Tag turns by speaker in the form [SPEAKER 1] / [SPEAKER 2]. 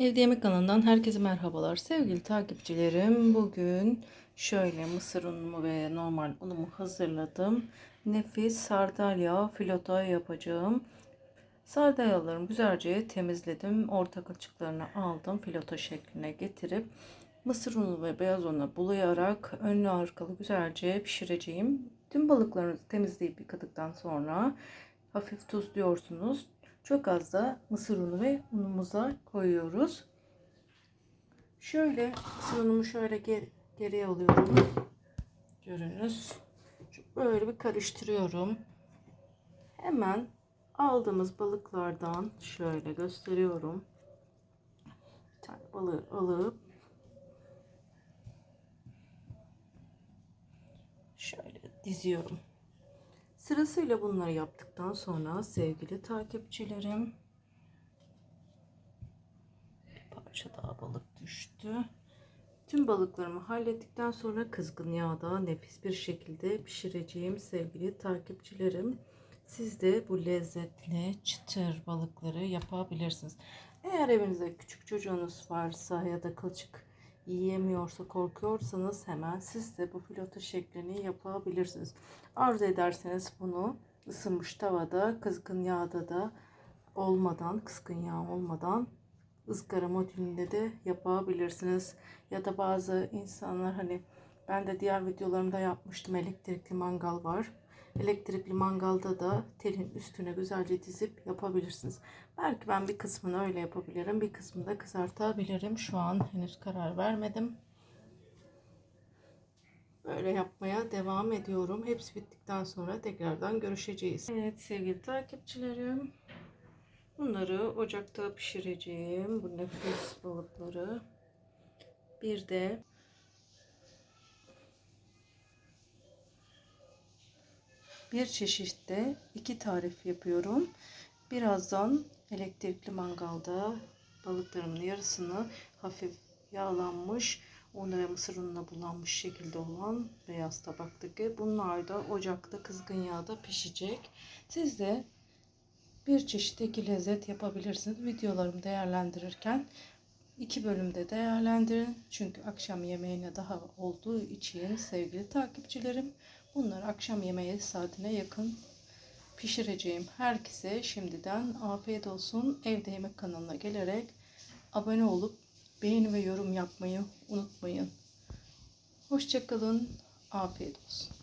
[SPEAKER 1] Evde Yemek kanalından herkese merhabalar. Sevgili takipçilerim, bugün şöyle mısır unumu ve normal unumu hazırladım. Nefis sardalya filota yapacağım. Sardalyalarımı güzelce temizledim. Orta açıklarını aldım. Filota şekline getirip mısır unu ve beyaz unla bulayarak önlü arkalı güzelce pişireceğim. Tüm balıklarınızı temizleyip yıkadıktan sonra hafif tuzluyorsunuz. Çok az da mısır unu ve unumuza koyuyoruz. Şöyle mısır unumu şöyle geri, geriye alıyorum. Görünüz. Böyle bir karıştırıyorum. Hemen aldığımız balıklardan şöyle gösteriyorum. Bir tane balığı alıp şöyle diziyorum. Sırasıyla bunları yaptıktan sonra sevgili takipçilerim bir parça daha balık düştü. Tüm balıklarımı hallettikten sonra kızgın yağda nefis bir şekilde pişireceğim sevgili takipçilerim. Siz de bu lezzetli çıtır balıkları yapabilirsiniz. Eğer evinizde küçük çocuğunuz varsa ya da kılçık yiyemiyorsa korkuyorsanız hemen siz de bu filota şeklini yapabilirsiniz. Arzu ederseniz bunu ısınmış tavada kızgın yağda da olmadan kızgın yağ olmadan ızgara modülünde de yapabilirsiniz. Ya da bazı insanlar hani ben de diğer videolarımda yapmıştım elektrikli mangal var. Elektrikli mangalda da telin üstüne güzelce dizip yapabilirsiniz. Belki ben bir kısmını öyle yapabilirim. Bir kısmını da kızartabilirim. Şu an henüz karar vermedim. Böyle yapmaya devam ediyorum. Hepsi bittikten sonra tekrardan görüşeceğiz. Evet sevgili takipçilerim. Bunları ocakta pişireceğim. Bu nefis balıkları. Bir de bir çeşitte iki tarif yapıyorum. Birazdan elektrikli mangalda balıklarımın yarısını hafif yağlanmış un ve mısır ununa bulanmış şekilde olan beyaz tabaktaki bunlar da ocakta kızgın yağda pişecek. Siz de bir çeşit iki lezzet yapabilirsiniz. Videolarımı değerlendirirken iki bölümde değerlendirin. Çünkü akşam yemeğine daha olduğu için sevgili takipçilerim bunları akşam yemeği saatine yakın pişireceğim. Herkese şimdiden afiyet olsun. Evde Yemek kanalına gelerek abone olup beğeni ve yorum yapmayı unutmayın. Hoşçakalın. Afiyet olsun.